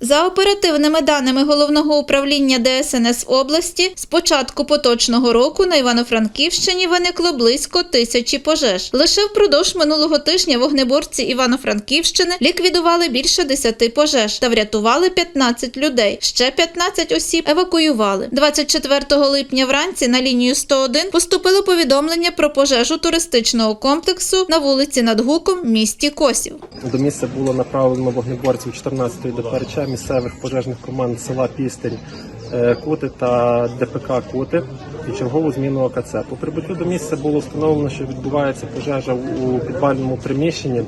За оперативними даними головного управління ДСНС області, з початку поточного року на Івано-Франківщині виникло близько тисячі пожеж. Лише впродовж минулого тижня вогнеборці Івано-Франківщини ліквідували більше 10 пожеж та врятували 15 людей. Ще 15 осіб евакуювали. 24 липня вранці на лінію 101 поступило повідомлення про пожежу туристичного комплексу на вулиці Над Гуком, в місті Косів. До місця було направлено вогнеборців 14-ї ДПРЧ місцевих пожежних команд села Пістень, е, Кути та ДПК Кути і чергову зміну АКЦ. По прибуттю до місця було встановлено, що відбувається пожежа у підвальному приміщенні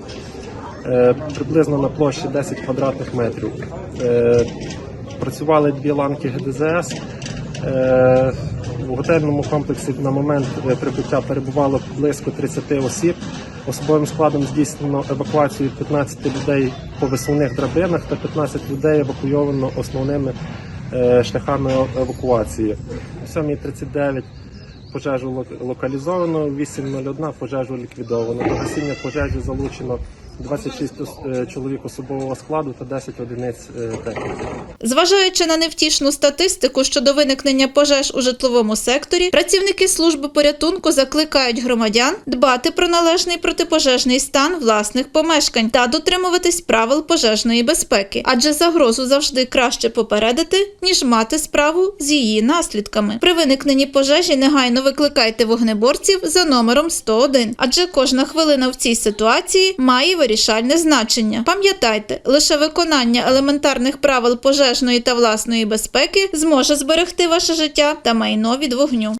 е, приблизно на площі 10 квадратних метрів. Е, Працювали дві ланки ГДЗС. В готельному комплексі на момент е, прибуття перебувало близько 30 осіб. Особовим складом здійснено евакуацію 15 людей по висувних драбинах та 15 людей евакуйовано основними е, шляхами е- евакуації. О 7.39 пожежу лок- локалізовано, 8.01 пожежу ліквідовано. До гасіння пожежі залучено 26 ос- е, чоловік особового складу та 10 одиниць е, техніки. Зважаючи на невтішну статистику щодо виникнення пожеж у житловому секторі, працівники служби порятунку закликають громадян дбати про належний протипожежний стан власних помешкань та дотримуватись правил пожежної безпеки, адже загрозу завжди краще попередити, ніж мати справу з її наслідками. При виникненні пожежі негайно викликайте вогнеборців за номером 101, адже кожна хвилина в цій ситуації має вирішальне значення. Пам'ятайте, лише виконання елементарних правил пожежної та власної безпеки зможе зберегти ваше життя та майно від вогню.